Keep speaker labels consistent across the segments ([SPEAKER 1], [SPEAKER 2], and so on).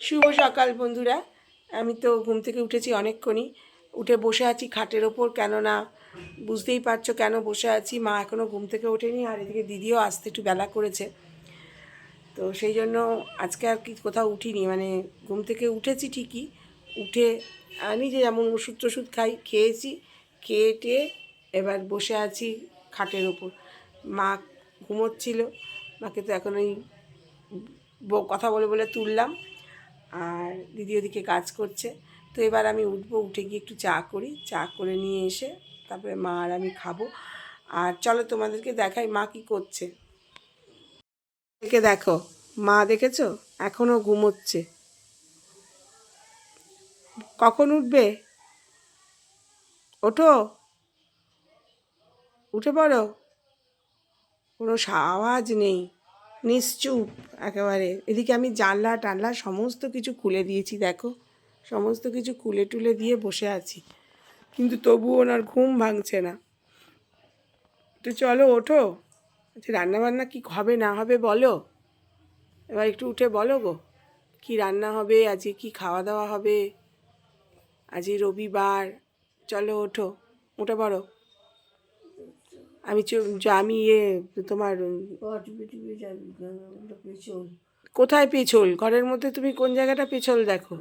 [SPEAKER 1] শুভ সকাল বন্ধুরা। আমি তো ঘুম থেকে উঠেছি অনেকক্ষণই। উঠে বসে আছি খাটের ওপর, কেননা বুঝতেই পারছ কেন বসে আছি। মা এখনও ঘুম থেকে ওঠেনি, আর এদিকে দিদিও আসতে একটু বেলা করেছে। তো সেই জন্য আজকে আর কি কোথাও উঠিনি। মানে ঘুম থেকে উঠেছি ঠিকই, উঠে আমি যে যেমন ওষুধ টষুধ খাই, খেয়েছি খেয়ে টেয়ে এবার বসে আছি খাটের ওপর। মা ঘুমোচ্ছিল, মাকে তো এখন ওই কথা বলে বলে তুললাম। আর দিদি ওদিকে কাজ করছে। তো এবার আমি উঠবো, উঠে গিয়ে একটু চা করি। চা করে নিয়ে এসে তারপরে মা আর আমি খাব। আর চলো তোমাদেরকে দেখাই মা কি করছে। দেখে দেখো, মা দেখেছ? এখনও ঘুমোচ্ছে। কখন উঠবে? ওঠো। উঠে পড়ো। কোনো আওয়াজ নেই। নিশ্চুপ, একেবারে। এদিকে আমি জানলা, টানলা সমস্ত কিছু খুলে দিয়েছি, দেখো। সমস্ত কিছু খুলে টুলে দিয়ে বসে আছি। কিন্তু তবুও ওনার ঘুম ভাঙছে না। তো চলো, ওঠো। আচ্ছা রান্নাবান্না কি হবে, না হবে বলো? এবার একটু উঠে বলো গো। কি রান্না হবে, আজকে কি খাওয়া দাওয়া হবে? আজকে রবিবার। চলো, ওঠো। উঠে পড়ো। আমি আমি ইয়ে তোমার কোথায় পেছল? ঘরের মধ্যে তুমি কোন জায়গাটা পেছল দেখো?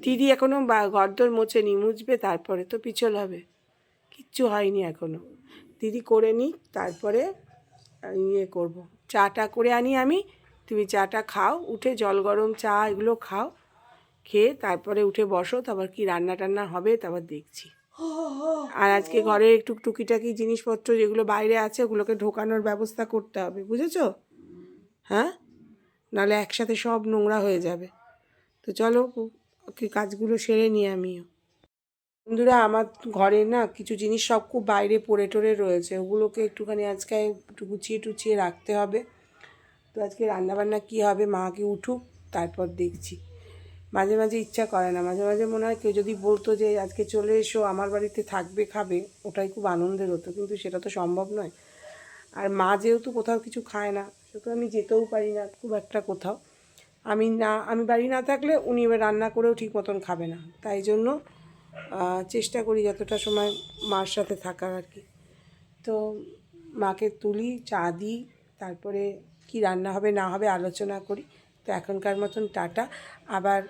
[SPEAKER 1] দিদি এখনও বা- ঘর ঘরদোর মোছেনি মুছবে তারপরে তো পিছল হবে। কিচ্ছু হয়নি এখনও। দিদি করে নিক তারপরে ইয়ে করব। চাটা করে আনি আমি তুমি চাটা খাও উঠে জল গরম চা এগুলো খাও খেয়ে তারপরে উঠে বসো তারপর কি রান্না টান্না হবে তারপর দেখছি। আর আজকে ঘরে একটু টুকিটাকি জিনিসপত্র যেগুলো বাইরে আছে, ওগুলোকে ঢোকানোর ব্যবস্থা করতে হবে, বুঝেছ? হ্যাঁ? নাহলে একসাথে সব নোংরা হয়ে যাবে। তো চলো কি কাজগুলো সেরে নিই আমিও। বন্ধুরা, আমার ঘরে না কিছু জিনিস সব খুব বাইরে পড়ে টরে রয়েছে। ওগুলোকে একটুখানি আজকে একটু গুছিয়ে টুছিয়ে রাখতে হবে। তো আজকে রান্নাবান্না কী হবে মাকে উঠুক, তারপর দেখছি। মাঝে মাঝে ইচ্ছা করে না। মাঝে মাঝে মনে হয় কেউ যদি বলতো যে, আজকে চলে এসো, আমার বাড়িতে থাকবে, খাবে, ওটাই খুব আনন্দের হতো। কিন্তু সেটা তো সম্ভব নয়। আর মা যেহেতু কোথাও কিছু খায় না, সেহেতু আমি যেতেও পারি না খুব একটা কোথাও। আমি না, আমি বাড়ি না থাকলে উনি এবার রান্না করেও ঠিক মতন খাবে না। তাই জন্য চেষ্টা করি যতটা সময় মার সাথে থাকার আর কি। তো মাকে তুলি, চা দিই, তারপরে কি রান্না হবে না হবে আলোচনা করি। তো এখনকার মতন টাটা। আবার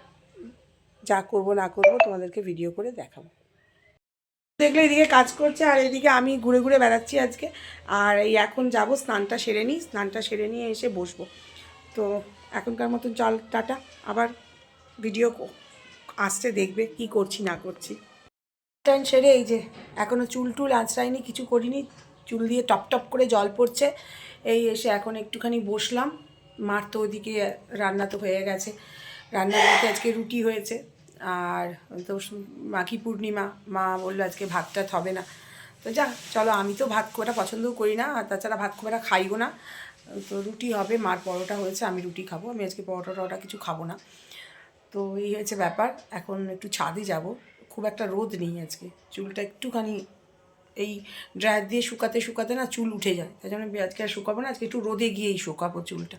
[SPEAKER 1] যা করব না করব তোমাদেরকে ভিডিও করে দেখাবো। দেখলে এদিকে কাজ করছে, আর এদিকে আমি ঘুরে ঘুরে বেড়াচ্ছি আজকে। আর এই এখন যাব, স্নানটা সেরে নিই, স্নানটা সেরে নিয়ে এসে বসবো। তো এখনকার মতন চল, টাটা। আবার ভিডিও আসছে, দেখবে কি করছি, না করছি। টান সেরে এই যে এখনও চুল টুল আঁচড়াইনি, কিছু করিনি। চুল দিয়ে টপ টপ করে জল পড়ছে। এই এসে এখন একটুখানি বসলাম। মার তো ওদিকে রান্না তো হয়ে গেছে। রান্না বলতে আজকে রুটি হয়েছে। আর তো মাঘী পূর্ণিমা, মা বলল আজকে ভাত টাত হবে না। তো যা, চলো আমি তো ভাত খুব একটা পছন্দও করি না, আর তাছাড়া ভাত খুব একটা খাইও না। তো রুটি হবে, মার পরোটা হয়েছে, আমি রুটি খাব। আমি আজকে পরোটা টরোটা কিছু খাব না। তো এই হয়েছে ব্যাপার। এখন একটু ছাদে যাব। খুব একটা রোদ নেই আজকে। চুলটা একটুখানি এই ড্রায়ার দিয়ে শুকাতে শুকাতে না চুল উঠে যায়। তাই জন্য আজকে আর শুকাবো না আজকে একটু রোদে গিয়েই শুকাবো চুলটা।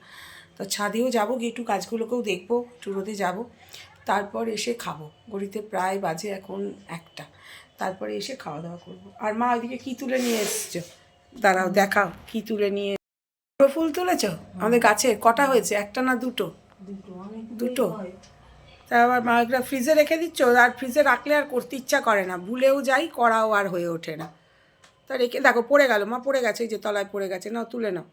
[SPEAKER 1] তো ছাদেও যাব গিয়ে একটু কাজগুলোকেও দেখব একটু রোদে যাব। তারপর এসে খাব। গড়িতে প্রায় বাজে এখন একটা। তারপরে এসে খাওয়া দাওয়া করব। আর মা ওইদিকে কী তুলে নিয়ে এসছো? দাঁড়াও দেখাও কী তুলে নিয়ে ফুল তুলেছ? আমাদের গাছে কটা হয়েছে? একটা না দুটো? দুটো তা আবার মা ফ্রিজে রেখে দিচ্ছ? আর ফ্রিজে রাখলে আর করতে ইচ্ছা করে না। ভুলেও যাই করাও আর হয়ে ওঠে না। তা রেখে, দেখো, পড়ে গেল, মা পড়ে গেছে, এই যে তলায় পড়ে গেছে, নাও, তুলে নাও।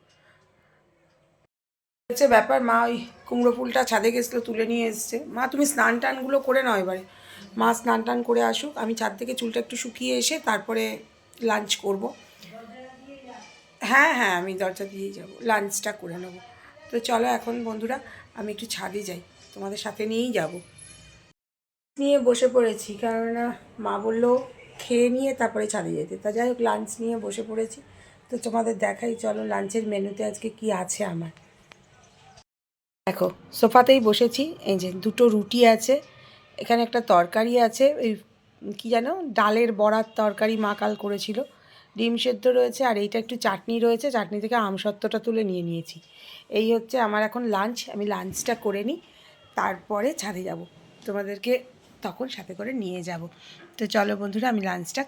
[SPEAKER 1] হচ্ছে ব্যাপার, মা ওই কুমড়ো ফুলটা ছাদে গেছিল, তুলে নিয়ে এসছে। মা, তুমি স্নান টানগুলো করে নাও এবারে। মা, স্নান টান করে আসুক, আমি ছাদ থেকে চুলটা একটু শুকিয়ে এসে তারপরে লাঞ্চ করব। হ্যাঁ হ্যাঁ আমি দরজা দিয়েই যাব, লাঞ্চটা করে নেব। তো চলো এখন, বন্ধুরা, আমি একটু ছাদে যাই, তোমাদের সাথে নিয়েই যাব। নিয়ে বসে পড়েছি, কেননা মা বলল খেয়ে নিয়ে তারপরে ছাদে যেতে। তা যাই হোক লাঞ্চ নিয়ে বসে পড়েছি। তো তোমাদের দেখাই, চলো লাঞ্চের মেনুতে আজকে কি আছে আমার। দেখো, সোফাতেই বসেছি। এই যে দুটো রুটি আছে, এখানে একটা তরকারি আছে ওই কী জানো ডালের বড়ার তরকারি মা কাল করেছিল। ডিম সেদ্ধ রয়েছে, আর এইটা একটু চাটনি রয়েছে। চাটনি থেকে আমসত্ত্বটা তুলে নিয়ে নিয়েছি। এই হচ্ছে আমার এখন লাঞ্চ আমি লাঞ্চটা করে নিই, তারপরে ছাদে যাব। তোমাদেরকে তখন সাথে করে নিয়ে যাব। তো চলো বন্ধুরা আমি লাঞ্চটা